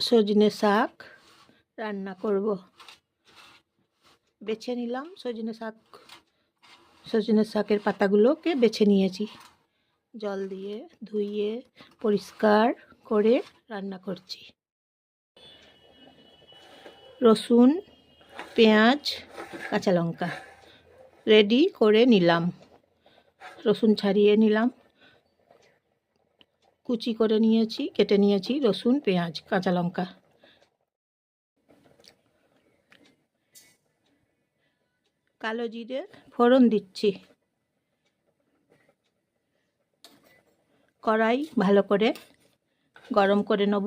সজনে শাক রান্না করব। বেছে নিলাম সজনে শাক। সজনে শাকের পাতাগুলোকে বেছে নিয়েছি। জল দিয়ে ধুইয়ে পরিষ্কার করে রান্না করছি। রসুন, পেঁয়াজ, কাঁচা লঙ্কা রেডি করে নিলাম। রসুন ছাড়িয়ে নিলাম। কুচি করে নিয়েছি, কেটে নিয়েছি রসুন, পেঁয়াজ, কাঁচা লঙ্কা। কালো জিরে ফোড়ন দিচ্ছি। কড়াই ভালো করে গরম করে নেব,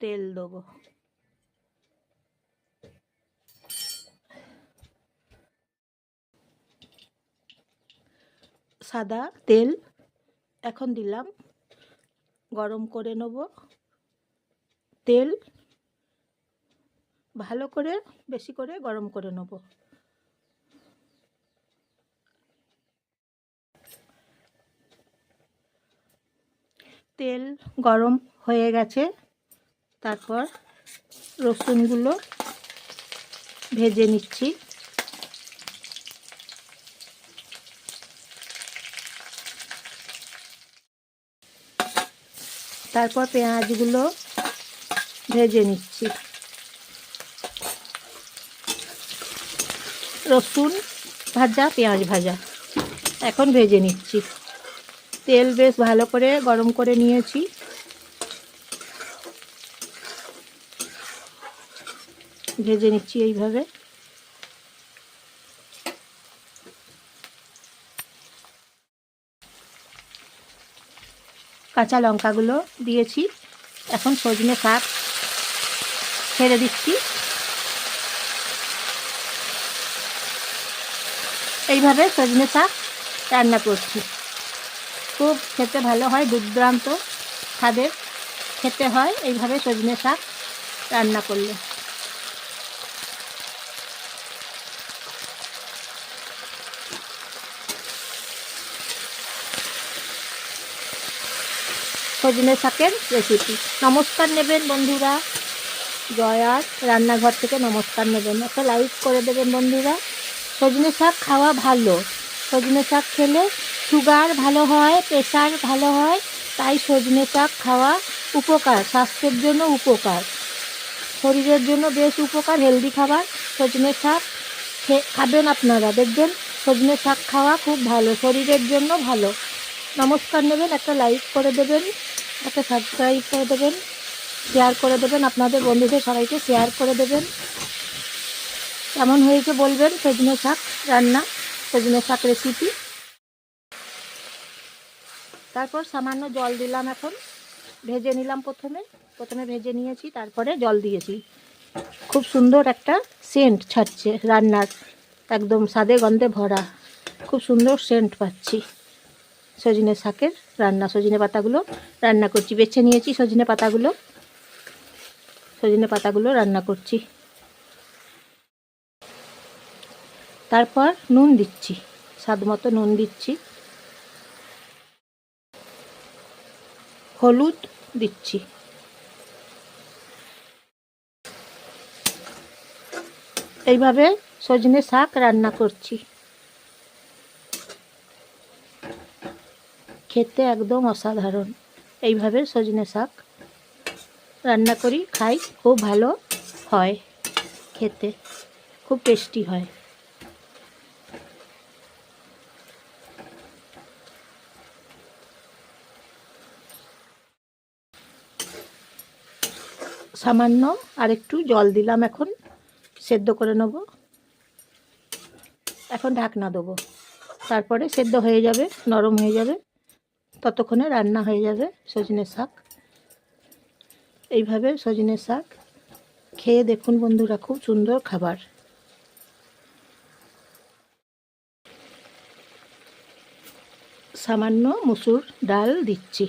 তেল দেবো। সাদা তেল এখন দিলাম গরম করে নেব। তেল ভালো করে, বেশি করে গরম করে নেব। তেল গরম হয়ে গেছে। তারপর রসুনগুলো ভেজে নিচ্ছি। তারপর পেঁয়াজগুলো ভেজে নিচ্ছি। রসুন ভাজা, পেঁয়াজ ভাজা। এখন ভেজে নিচ্ছি। তেল বেশ ভালো করে গরম করে নিয়েছি। ভেজে নিচ্ছি এইভাবে। কাঁচা লঙ্কাগুলো দিয়েছি। এখন সজনে শাক ছেড়ে দিচ্ছি। এইভাবে সজনে শাক রান্না করছি। খুব খেতে ভালো হয়, দুর্দান্ত স্বাদের। খেতে হয় এইভাবে সজনে শাক রান্না করলে। সজনে শাকের রেসিপি নমস্কার নেবেন বন্ধুরা। জয়ার রান্নাঘর থেকে নমস্কার নেবেন। একটা লাইক করে দেবেন বন্ধুরা। সজনে শাক খাওয়া ভালো। সজনে শাক খেলে সুগার ভালো হয় প্রেশার ভালো হয়, তাই সজনে শাক খাওয়া উপকার, স্বাস্থ্যের জন্য উপকার। শরীরের জন্য বেশ উপকার হেলদি খাবার। সজনে শাক খাবেন আপনারা। দেখবেন সজনে শাক খাওয়া খুব ভালো, শরীরের জন্য ভালো। নমস্কার নেবেন, একটা লাইক করে দেবেন, একটা সাবস্ক্রাইব করে দেবেন শেয়ার করে দেবেন, আপনাদের বন্ধুদের সবাইকে শেয়ার করে দেবেন। কেমন হয়েছে বলবেন? সজনে শাক রান্না সজনে শাক রেসিপি তারপর সামান্য জল দিলাম এখন, ভেজে নিলাম প্রথমে। প্রথমে ভেজে নিয়েছি, তারপরে জল দিয়েছি। খুব সুন্দর একটা সেন্ট ছাড়ছে রান্নার, একদম স্বাদে গন্ধে ভরা। খুব সুন্দর সেন্ট পাচ্ছি। সজনে শাকের রান্না, সজনে পাতাগুলো রান্না করছি। বেছে নিয়েছি সজনে পাতাগুলো। সজনে পাতাগুলো রান্না করছি। তারপর নুন দিচ্ছি, স্বাদ মতো নুন দিচ্ছি। হলুদ দিচ্ছি। এইভাবে সজনে শাক রান্না করছি। খেতে একদম অসাধারণ। এইভাবে সজনে শাক রান্না করি, খাই, খুব ভালো হয় খেতে, খুব টেস্টি হয়। সামান্য আর একটু জল দিলাম এখন, সেদ্ধ করে নেব। এখন ঢাকনা দেবো। তারপরে সেদ্ধ হয়ে যাবে, নরম হয়ে যাবে। ততক্ষণে রান্না হয়ে যাবে সজনে শাক। এইভাবে সজনে শাক খেয়ে দেখুন বন্ধুরা, খুব সুন্দর খাবার। সামান্য মুসুর ডাল দিচ্ছি।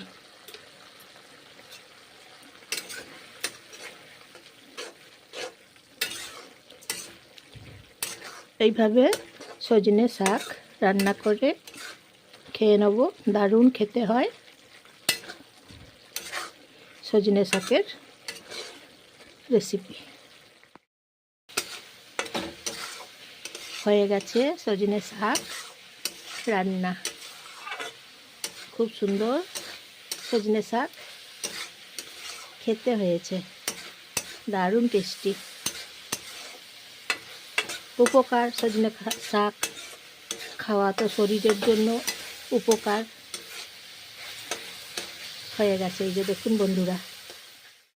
এইভাবে সজনে শাক রান্না করে খেয়ে নেব। দারুণ খেতে হয়। সজনে শাকের রেসিপি হয়ে গেছে সজনে শাক রান্না। খুব সুন্দর সজনে শাক খেতে হয়েছে। দারুণ টেস্টি উপকার সজনে শাক খাওয়া তো শরীরের জন্য উপকার হয়ে গেছে। এই যে দেখুন বন্ধুরা।